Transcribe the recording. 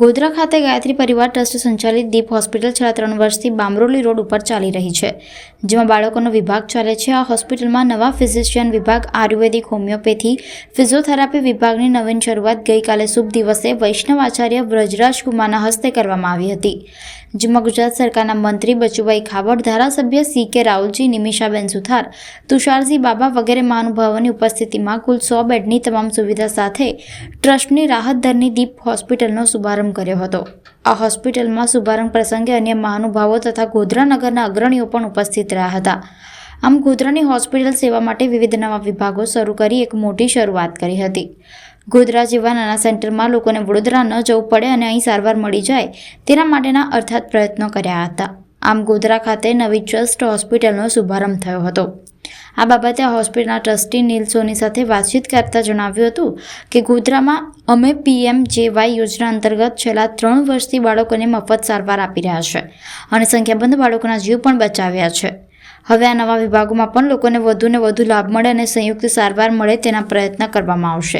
ગોધરા ખાતે ગાયત્રી પરિવાર ટ્રસ્ટ સંચાલિત દીપ હોસ્પિટલ છેલ્લા ત્રણ વર્ષથી બામરોલી રોડ ઉપર ચાલી રહી છે, જેમાં બાળકોનો વિભાગ ચાલે છે. આ હોસ્પિટલમાં નવા ફિઝિશિયન વિભાગ, આયુર્વેદિક, હોમિયોપેથી, ફિઝિયોથેરાપી વિભાગની નવીન શરૂઆત ગઈકાલે શુભ દિવસે વૈષ્ણવ આચાર્ય વ્રજરાજ કુમારના હસ્તે કરવામાં આવી હતી, જેમાં ગુજરાત સરકારના મંત્રી બચુભાઈ ખાબડ, ધારાસભ્ય સી કે રાહુલજી, નિમિષાબેન સુથાર, તુષારજી બાબા વગેરે મહાનુભાવોની ઉપસ્થિતિમાં કુલ સો બેડની તમામ સુવિધા સાથે ટ્રસ્ટની રાહત દરની દીપ હોસ્પિટલનો શુભારંભ કર્યો હતો. આ હોસ્પિટલમાં શુભારંભ પ્રસંગે અન્ય મહાનુભાવો તથા ગોધરા નગરના અગ્રણીઓ પણ ઉપસ્થિત રહ્યા હતા. આમ ગોધરાની હોસ્પિટલ સેવા માટે વિવિધ નવા વિભાગો શરૂ કરી એક મોટી શરૂઆત કરી હતી. ગોધરા જેવા નાના સેન્ટરમાં લોકોને વડોદરા ન જવું પડે અને અહીં સારવાર મળી જાય તેના માટેના અર્થાત પ્રયત્નો કર્યા હતા. આમ ગોધરા ખાતે નવી ટ્રસ્ટ હોસ્પિટલનો શુભારંભ થયો હતો. આ બાબતે હોસ્પિટલના ટ્રસ્ટી નીલ સોની સાથે વાતચીત કરતા જણાવ્યું હતું કે ગોધરામાં અમે પીએમ જેવાય યોજના અંતર્ગત છેલ્લા ત્રણ વર્ષથી બાળકોને મફત સારવાર આપી રહ્યા છે અને સંખ્યાબંધ બાળકોના જીવ પણ બચાવ્યા છે. હવે આ નવા વિભાગોમાં પણ લોકોને વધુને વધુ લાભ મળે અને સંયુક્ત સારવાર મળે તેના પ્રયત્ન કરવામાં આવશે.